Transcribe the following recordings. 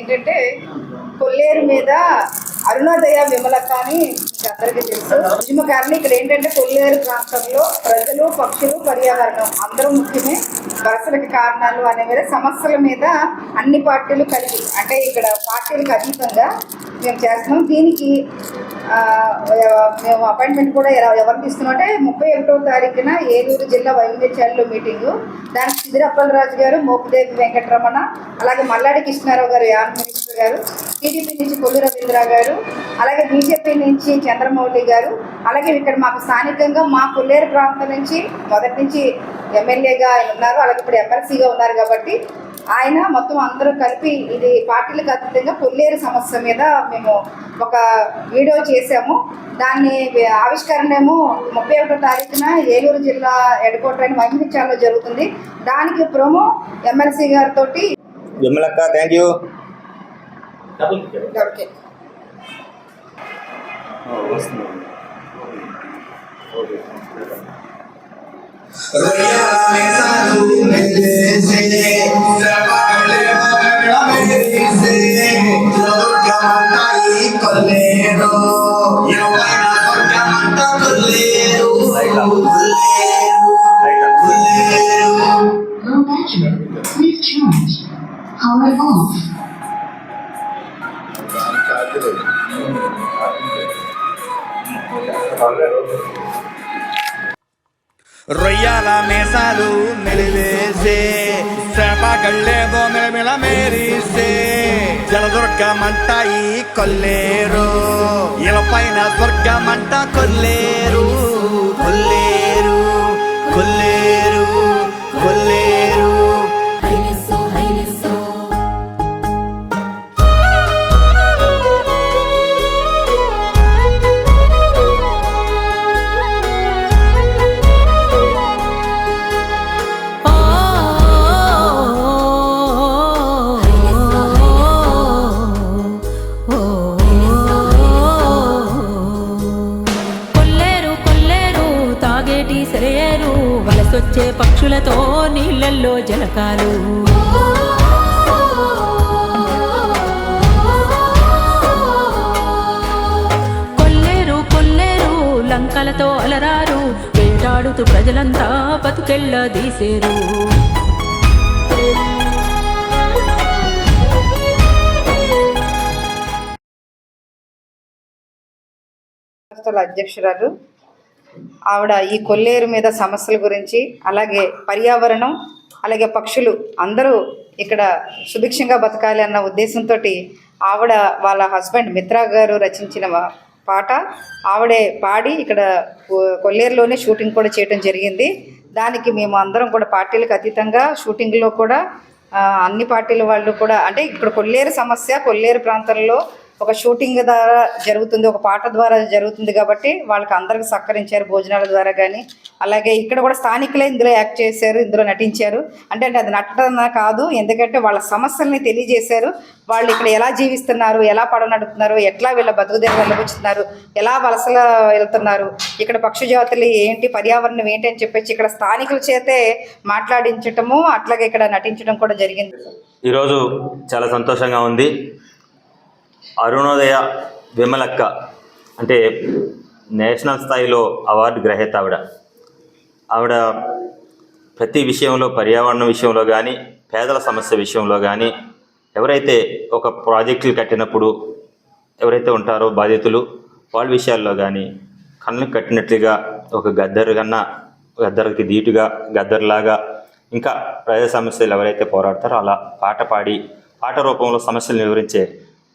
ఏంటంటే కొల్లేరు మీద అరుణోదయ విమలత అని మీకు అందరికీ తెలుసు. ఉద్యమకారులు ఇక్కడ ఏంటంటే కొల్లేరు ప్రాంతంలో ప్రజలు పక్షులు పర్యావరణం అందరూ ముఖ్యమే. వలసలకి కారణాలు అనే మీద సమస్యల మీద అన్ని పార్టీలు కలిగి అంటే ఇక్కడ పార్టీలకు అతీతంగా మేము చేస్తున్నాం. దీనికి మేము అపాయింట్మెంట్ కూడా ఎలా ఎవరికి ఇస్తున్నాం అంటే ముప్పై ఒకటో తారీఖున ఏలూరు జిల్లా వైవిధ్యాలలో మీటింగు దానికి సిద్ధిరప్పలరాజు గారు మోపిదేవి వెంకటరమణ అలాగే మల్లాడి కృష్ణారావు గారు యాన్ మినిస్టర్ గారు టీడీపీ నుంచి కొల్లు రవీంద్ర గారు అలాగే బీజేపీ నుంచి చంద్రమౌళి గారు అలాగే ఇక్కడ మాకు స్థానికంగా మా కొల్లేరు ప్రాంతం నుంచి మొదటి నుంచి ఎమ్మెల్యేగా ఆయన ఉన్నారు. అలాగే ఇప్పుడు ఎమ్మెల్సీగా ఉన్నారు కాబట్టి ఆయన మొత్తం అందరూ కలిపి ఇది పార్టీలకు అతీతంగా కొల్లేరు సమస్య మీద మేము ఒక వీడియో చేసాము దాన్ని ఆవిష్కరణ ఏమో ముప్పై ఒకటో తారీఖున ఏలూరు జిల్లా హెడ్ క్వార్టర్ అయిన వైమిచాల్లో జరుగుతుంది. దానికి ప్రోమో ఎమ్మెల్సీ గారితో విమలక్క థ్యాంక్ యూ ఓకే. రొయ్యాల మేసాలు మెలివేసే చేపగళ్ళేదో మెలమెల మేరిసే. జలదుర్గమంటాయి కొల్లేరు ఇలపైన స్వర్గమంట కొల్లేరు. వచ్చే పక్షులతో నీళ్ళల్లో జలకాలు. కొల్లేరు కొల్లేరు లంకలతో అలరారు. వేటాడుతూ ప్రజలంతా బతుకెళ్ళ తీసేరు. అధ్యక్షురాలు ఆవిడ ఈ కొల్లేరు మీద సమస్యల గురించి అలాగే పర్యావరణం అలాగే పక్షులు అందరూ ఇక్కడ సుభిక్షంగా బతకాలి అన్న ఉద్దేశంతో ఆవిడ వాళ్ళ హస్బెండ్ మిత్రా గారు రచించిన పాట ఆవిడే పాడి ఇక్కడ కొ- కొల్లేరులోనే షూటింగ్ కూడా చేయడం జరిగింది. దానికి మేము అందరం కూడా పార్టీలకు అతీతంగా షూటింగ్లో కూడా అన్ని పార్టీల వాళ్ళు కూడా అంటే ఇక్కడ కొల్లేరు సమస్య కొల్లేరు ప్రాంతంలో ఒక షూటింగ్ ద్వారా జరుగుతుంది ఒక పాట ద్వారా జరుగుతుంది కాబట్టి వాళ్ళకి అందరికి సహకరించారు భోజనాల ద్వారా కానీ అలాగే ఇక్కడ కూడా స్థానికులే ఇందులో యాక్ట్ చేశారు ఇందులో నటించారు. అంటే అంటే అది నటన కాదు ఎందుకంటే వాళ్ళ సమస్యల్ని తెలియజేశారు. వాళ్ళు ఇక్కడ ఎలా జీవిస్తున్నారు ఎలా పడ నడుపుతున్నారు ఎట్లా వీళ్ళ బతుకుదేరు వెళ్ళబుచ్చుతున్నారు ఎలా వలసల వెళ్తున్నారు ఇక్కడ పక్షి జాతులు ఏంటి పర్యావరణం ఏంటి అని చెప్పేసి ఇక్కడ స్థానికుల చేతే మాట్లాడించటము అట్లాగే ఇక్కడ నటించడం కూడా జరిగింది. ఈరోజు చాలా సంతోషంగా ఉంది. అరుణోదయ విమలక్క అంటే నేషనల్ స్థాయిలో అవార్డు గ్రహీత ఆవిడ. ఆవిడ ప్రతి విషయంలో పర్యావరణ విషయంలో కానీ పేదల సమస్య విషయంలో కానీ ఎవరైతే ఒక ప్రాజెక్టులు కట్టినప్పుడు ఎవరైతే ఉంటారో బాధితులు వాళ్ళ విషయాల్లో కానీ కళ్ళు కట్టినట్లుగా ఒక గద్దరు కన్నా గద్దరికి ధీటుగా గద్దర్లాగా ఇంకా ప్రజా సమస్యలు ఎవరైతే పోరాడతారో అలా పాట పాడి పాట రూపంలో సమస్యలను వివరించే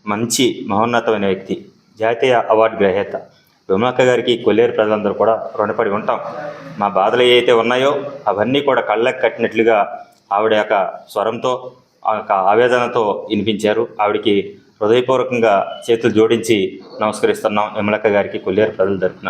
మంచి మహోన్నతమైన వ్యక్తి. జాతీయ అవార్డు గ్రహీత. విమలక్క గారికి కొల్లేరు ప్రజలందరూ కూడా రుణపడి ఉంటాం. మా బాధలు ఏవైతే ఉన్నాయో అవన్నీ కూడా కళ్ళకు కట్టినట్లుగా ఆవిడ యొక్క స్వరంతో ఆ యొక్క ఆవేదనతో వినిపించారు. ఆవిడకి హృదయపూర్వకంగా చేతులు జోడించి నమస్కరిస్తున్నాం. విమలక్క గారికి కొల్లేరు ప్రజల తరఫున